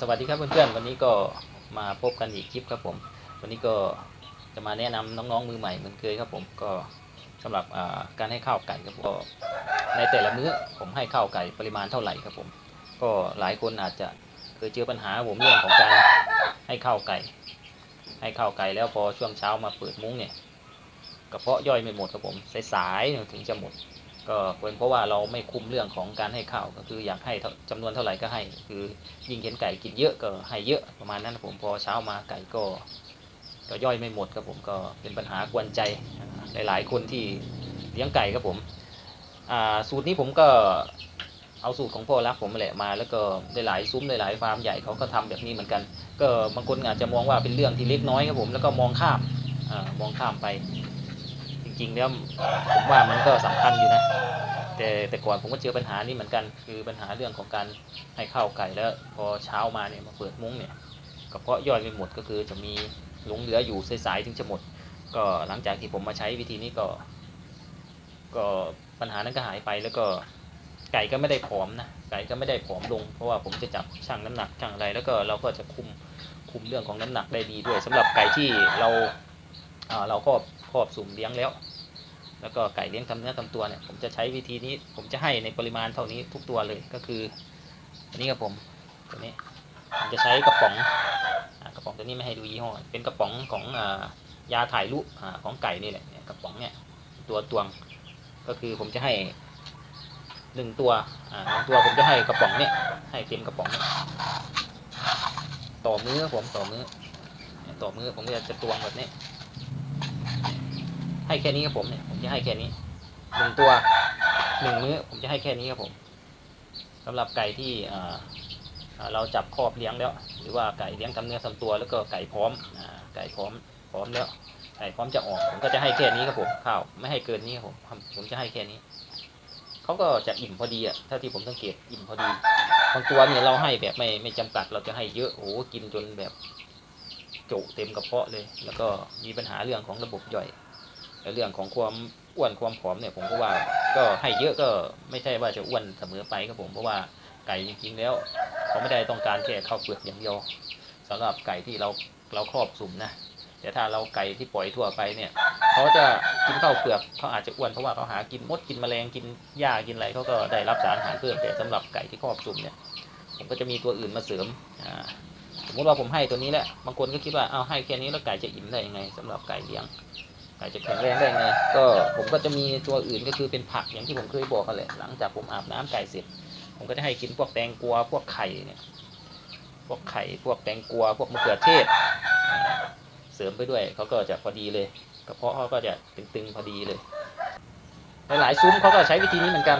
สวัสดีครับเพื่อนๆ วันนี้ก็มาพบกันอีกคลิปครับผม วันนี้ก็จะมาแนะนำน้องๆมือใหม่เหมือนเคยครับผมก็สำหรับการให้ข้าวไก่ครับก็ในแต่ละมื้อผมให้ข้าวไก่ปริมาณเท่าไหร่ครับผม ก็หลายคนอาจจะเคยเจอปัญหาผมเรื่องของการให้ข้าวไก่ ให้ข้าวไก่แล้วพอช่วงเช้ามาเปิดมุ้งเนี่ยกระเพาะย่อยไม่หมดครับผมสายๆถึงจะหมด ก็เป็นเพราะว่าเราไม่คุมเรื่องของการให้ข้าวก็คืออยากให้เท่าจำนวนเท่าไหร่ก็ให้ คือยิ่งเห็นไก่กินเยอะก็ให้เยอะประมาณนั้นผมพอเช้ามาไก่ก็ก็ย่อยไม่หมดครับผมก็เป็นปัญหากวนใจหลาย ๆ คนที่เลี้ยงไก่ครับผมสูตรนี้ผมก็เอาสูตรของพ่อรักผมมาแหละมา แล้วก็หลายๆซุ้มหลายๆฟาร์มใหญ่เขาก็ทำแบบนี้เหมือนกัน ก็บางคนอาจจะมองว่าเป็นเรื่องที่เล็กน้อยครับผมแล้วก็มองข้ามอมองข้ามไป ริง ๆ แล้วผมว่ามันก็สำคัญอยู่นะ แต่แต่ก่อนผมก็เจอปัญหานี้เหมือนกัน คือปัญหาเรื่องของการให้ข้าวไก่แล้วพอเช้ามาเนี่ยมาเปิดมุ้งเนี่ยกระเพาะย่อยไม่หมดก็คือจะมีหลงเหลืออยู่สายๆถึงจะหมด ก็หลังจากที่ผมมาใช้วิธีนี้ก็ ก็ปัญหานั้นก็หายไปแล้วก็ไก่ก็ไม่ได้ผอมนะไก่ก็ไม่ได้ผอมลง เพราะว่าผมจะจับชั่งน้ำหนักชั่งอะไร แล้วก็เราก็จะคุมคุมเรื่องของน้ำหนักได้ดีด้วยสำหรับไก่ที่เราเราครอบครอบสุ่มเลี้ยงแล้ว แล้วก็ไก่เลี้ยงทำเนื้อทำตัวเนี่ยผมจะใช้วิธีนี้ ผมจะให้ในปริมาณเท่านี้ทุกตัวเลยก็คืออันนี้ครับผมตัวนี้ผมจะใช้กระป๋องอกระป๋องตัวนี้ไม่ให้ดูยี่ห้อเป็นกระป๋องของอยาถ่ายรูปอ่าของไก่นี่แหละกระป๋องเนี่ยตัวตวงก็คือผมจะให้หนึ่งตัวหนึ่งตัวผมจะให้กระป๋องเนี่ยให้เต็มกระป๋องต่อมือผมต่อมือเนี่ยต่อมือผมก็จะตวงแบบนี้ ให้แค่นี้ครับผมเนี่ยผมจะให้แค่นี้หนึ่งตัวหนึ่งมื้อผมจะให้แค่นี้ครับผมสำหรับไก่ที่เราจับครอบเลี้ยงแล้ว หรือว่าไก่เลี้ยงทำเนื้อทำตัวแล้วก็ไก่พร้อมอไก่พร้อมพร้อมแล้วไก่พร้อมจะออกผมก็จะให้แค่นี้ครับผมข้าวไม่ให้เกินนี้ครับผมผมจะให้แค่นี้เขาก็จะอิ่มพอดีอะถ้าที่ผมสังเกตอิ่มพอดีบางตัวเนี่ยเราให้แบบไม่ไม่จำกัดเราจะให้เยอะโอ้กินจนแบบจุเต็มกระเพาะเลย แล้วก็มีปัญหาเรื่องของระบบย่อย เรื่องของความอ้วนความผอมเนี่ยผมก็ว่าก็ให้เยอะก็ไม่ใช่ว่าจะอ้วนเสมอไปครับผมเพราะว่าไก่จริงๆแล้วเขาไม่ได้ต้องการแค่ข้าวเปลือกอย่างเดียวสำหรับไก่ที่เราเราครอบสุ่มนะแต่ถ้าเราไก่ที่ปล่อยทั่วไปเนี่ยเขาจะกินข้าวเปลือกเขาอาจจะอ้วนเพราะว่าเขาหากินมดกินแมลงกินหญ้ากินอะไรเขาก็ได้รับสารอาหารเพิ่มแต่สำหรับไก่ที่ครอบสุ่มเนี่ยผมก็จะมีตัวอื่นมาเสริมสมมติว่าผมให้ตัวนี้แหละบางคนก็คิดว่าเอาให้แค่นี้แล้วไก่จะอิ่มได้ยังไงสำหรับไก่เลี้ยง ไก่จะแข็งแรงได้ไงก็ผมก็จะมีตัวอื่นก็คือเป็นผักอย่างที่ผมเคยบอกกันแหละหลังจากผมอาบน้ำไก่เสร็จ ผมก็จะให้กินพวกแตงกวาพวกไข่เนี่ยพวกไข่พวกแตงกวาพวกมะเขือเทศ เสริมไปด้วยเขาก็จะพอดีเลยกระเพาะเขาก็จะตึงๆพอดีเลยหลายๆซุ้มเขาก็ใช้วิธีนี้เหมือนกัน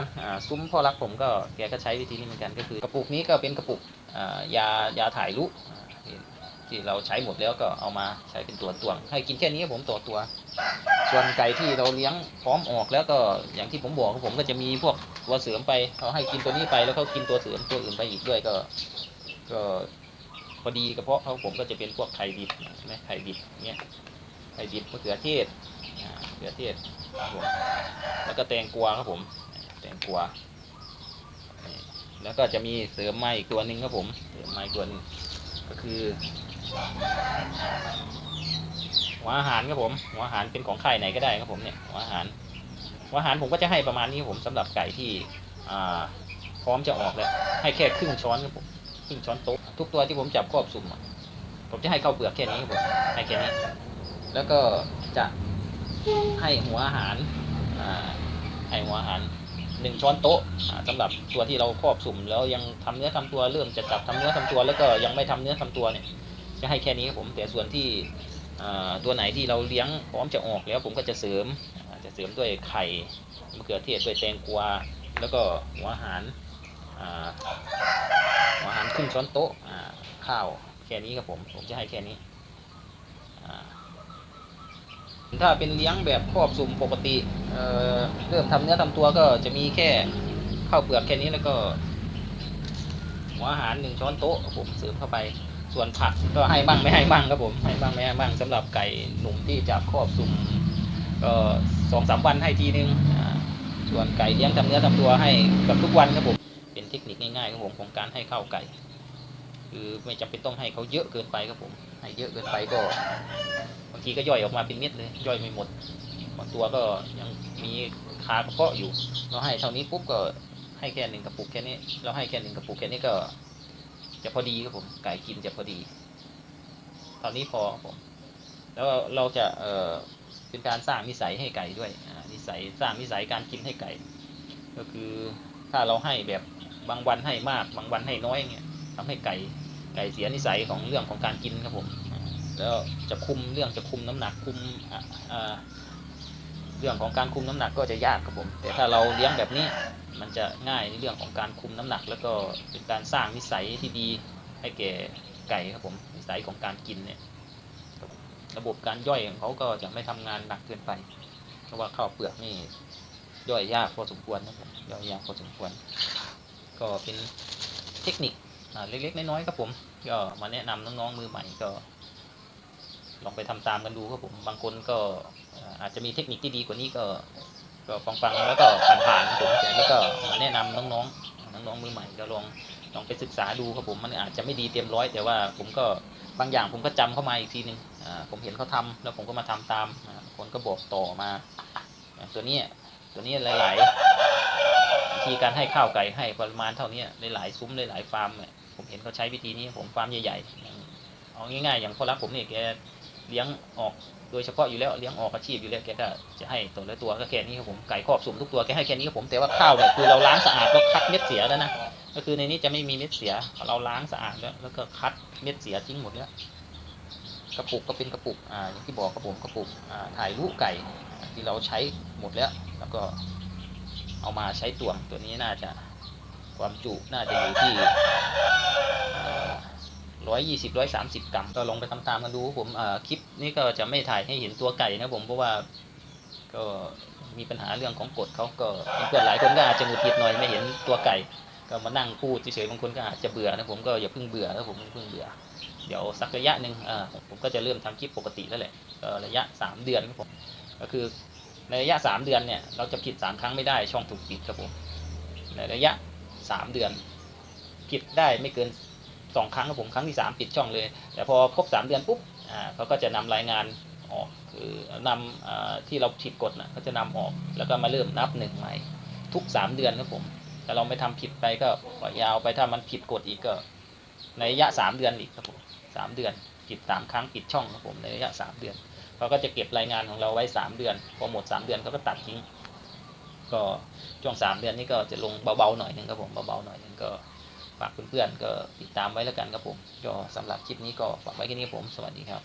ซุ้มพ่อรักผมก็แกก็ใช้วิธีนี้เหมือนกันก็คือ กระปุกนี้ก็เป็นกระปุกยายาถ่ายรูปอ่า ที่เราใช้หมดแล้วก็เอามาใช้เป็นตัวตวง ให้กินแค่นี้ครับผมต่อตัว ส่วนไก่ที่เราเลี้ยงพร้อมออกแล้วก็อย่างที่ผมบอกครับผมก็จะมีพวกตัวเสริมไปเขาให้กินตัวนี้ไปแล้วเขากินตัวเสริมตัวอื่นไปอีกด้วยก็ ก็พอดีกระเพาะเขาผมก็จะเป็นพวกไข่ดิบใช่ไหมไข่ดิบเนี้ยไข่ดิบมะเขือเทศมะเขือเทศครับผมแล้วก็แตงกวาครับผม แตงกวาแล้วก็จะมีเสริมไมาอีกตัวหนึ่งครับผม เสริมไมาอีกตัวหนึงก็คือ หัวอาหารครับผม หัวอาหารเป็นของค่ไหนก็ได้ครับผมเนี่ยหัวอาหารหัวอาหารผมก็จะให้ประมาณนี้ผมสำหรับไก่ที่อ่าพร้อมจะออกแล้วให้แค่ครึ่งช้อนครับผมครึ่งช้อนโต๊ะทุกตัวที่ผมจับครอบสุ่มผมจะให้ข้าวเปลือกแค่นี้ครับผมให้แค่นี้ แล้วก็จะให้หัวอาหารอ่าให้หัวอาหารหนึ่งช้อนโต๊ะอ่าสำหรับตัวที่เราครอบสุ่มแล้วยังทำเนื้อทำตัวเริ่มจะจับทำเนื้อทำตัวแล้วก็ยังไม่ทำเนื้อทำตัวเนี่ย จะให้แค่นี้ครับผมแต่ส่วนที่ตัวไหนที่เราเลี้ยงพร้อมจะออกแล้วผมก็จะเสริมจะเสริมด้วยไข่มะเขือเทศด้วยแตงกวาแล้วก็หัวอาหารอาหัวอาหารครึ่งช้อนโต๊ะข้าวแค่นี้ครับผมผมจะให้แค่นี้ถ้าเป็นเลี้ยงแบบครอบสุ่มปกติเเริ่มทำเนื้อทำตัวก็จะมีแค่ข้าวเปลือกแค่นี้แล้วก็หัวอาหารหนึ่งช้อนโต๊ะผมเสริมเข้าไป ส่วนผักก็ให้บ้างไม่ให้บ้างครับผมให้บ้างไม่ให้บ้างสำหรับไก่หนุ่มที่จับครอบสุ่มก็สองสามวันให้ทีนึงอ่าส่วนไก่เลี้ยงทำเนื้อทำตัวให้กับทุกวันครับผมเป็นเทคนิคง่ายๆครับผมของการให้ข้าวไก่ คือไม่จำเป็นต้องให้เขาเยอะเกินไปครับผมให้เยอะเกินไปก็บางทีก็ย่อยออกมาเป็นเม็ดเลยย่อยไม่หมดบางตัวก็ยังมีคากระเพาะอยู่ เราให้เท่านี้ปุ๊บก็ให้แค่หนึ่งกระปุกแค่นี้เราให้แค่หนึ่งกระปุกแค่นี้ก็ จะพอดีครับผม ไก่กินจะพอดีเท่านี้พอครับผม แล้วเราจะเอ่อเป็นการสร้างนิสัยให้ไก่ด้วยนิสัยสร้างนิสัยการกินให้ไก่ ก็คือถ้าเราให้แบบบางวันให้มาก บางวันให้น้อยเงี้ยทำให้ไก่ไก่เสียนิสัยของเรื่องของการกินครับผม แล้วจะคุมเรื่องจะคุมน้ำหนักคุมอ่า เรื่องของการคุมน้ำหนักก็จะยากครับผม แต่ถ้าเราเลี้ยงแบบนี้มันจะง่ายในเรื่องของการคุมน้ำหนัก แล้วก็เป็นการสร้างนิสัยที่ดีให้แก่ไก่ครับผมนิสัยของการกินเนี่ยระบบการย่อยของเขาก็จะไม่ทำงานหนักเกินไป เพราะว่าข้าวเปลือกนี่ย่อยยากพอสมควรนะครับย่อยยากพอสมควร ก็เป็นเทคนิคเล็กๆน้อยๆครับผมก็มาแนะนำน้องๆมือใหม่ก็ ลองไปทำตามกันดูครับผมบางคนก็ อาจจะมีเทคนิคที่ดีกว่านี้ก็ก็ฟังฟังๆแล้วก็ผ่านๆครับผมแต่นี่ก็มาแนะนำน้องๆน้องๆมือใหม่ก็ลองลองไปศึกษาดูครับผมมันอาจจะไม่ดีเต็มร้อย แต่ว่าผมก็บางอย่างผมก็จำเข้ามาอีกทีหนึ่งอ่าผมเห็นเขาทำแล้วผมก็มาทำตามคนก็บอกต่อมาตัวนี้ตัวนี้หลายๆวิธีการให้ข้าวไก่ให้ปริมาณเท่านี้หลายๆซุ้มหลายๆฟาร์มผมเห็นเขาใช้วิธีนี้ผมฟาร์มใหญ่ๆอย่างเอาง่ายๆอย่างพ่อรักผมเนี่ยแก เลี้ยงออกโดยเฉพาะอยู่แล้วเลี้ยงออกอาชีพอยู่แล้วแกก็จะให้ตัวละตัวก็แค่นี้ครับผมไก่ครอบสุ่มทุกตัวแกให้แค่นี้ครับผมแต่ว่าข้าวเนี่ยคือเราล้างสะอาดแล้วคัดเม็ดเสียแล้วนะก็คือในนี้จะไม่มีเม็ดเสียเราล้างสะอาดแล้วแล้วก็คัดเม็ดเสียทิ้งหมดแล้วกระปุกก็เป็นกระปุกอ่าอย่างที่บอกกระปุกกระปุกอ่าถ่ายรูปไก่ที่เราใช้หมดแล้ว แล้วก็เอามาใช้ตวงตัวนี้น่าจะความจุน่าจะอยู่ที่ ร้อยยี่สิบร้อยสามสิบกรัมก็ลองไปทำตามกันดูผมคลิปนี้ก็จะไม่ถ่ายให้เห็นตัวไก่นะผมเพราะว่าก็มีปัญหาเรื่องของกฎเขาก็เพื่อนหลายคนก็อาจจะหงุดหงิดหน่อยไม่เห็นตัวไก่ ก็มานั่งพูดเฉยๆบางคนก็อาจจะเบื่อนะผมก็อย่าเพิ่งเบื่อนะผมเพิ่งเบื่อ เดี๋ยวสักระยะหนึ่งผมก็จะเริ่มทำคลิปปกติแล้วแหละระยะสามเดือนครับผมก็คือในระยะสามเดือนเนี่ยเราจะผิดสามครั้งไม่ได้ช่องถูกปิดครับผมในระยะสามเดือนผิดได้ไม่เกิน สองครั้งครับผมครั้งที่สามปิดช่องเลย แต่พอครบสามเดือนปุ๊บอ่าเขาก็จะนำรายงานออกคือนำอ่าที่เราผิดกฎนะเขาจะนำออกแล้วก็มาเริ่มนับหนึ่งใหม่ ทุกสามเดือนครับผมแต่เราไม่ทำผิดไปก็ปล่อยยาวไปถ้ามันผิดกฎอีกก็ ในระยะสามเดือนอีกครับผมสามเดือนผิดสามครั้งปิดช่องครับผมในระยะสามเดือนเขาก็จะเก็บรายงานของเราไว้สามเดือน พอหมดสามเดือนเขาก็ตัดทิ้งก็ช่วงสามเดือนนี้ก็จะลงเบาๆหน่อยหนึงครับผมเบาๆหน่อยหนึงก็ ฝากเพื่อนๆก็ติดตามไว้แล้วกันครับผมก็สำหรับคลิปนี้ก็ฝากไว้แค่นี้ผมสวัสดีครับ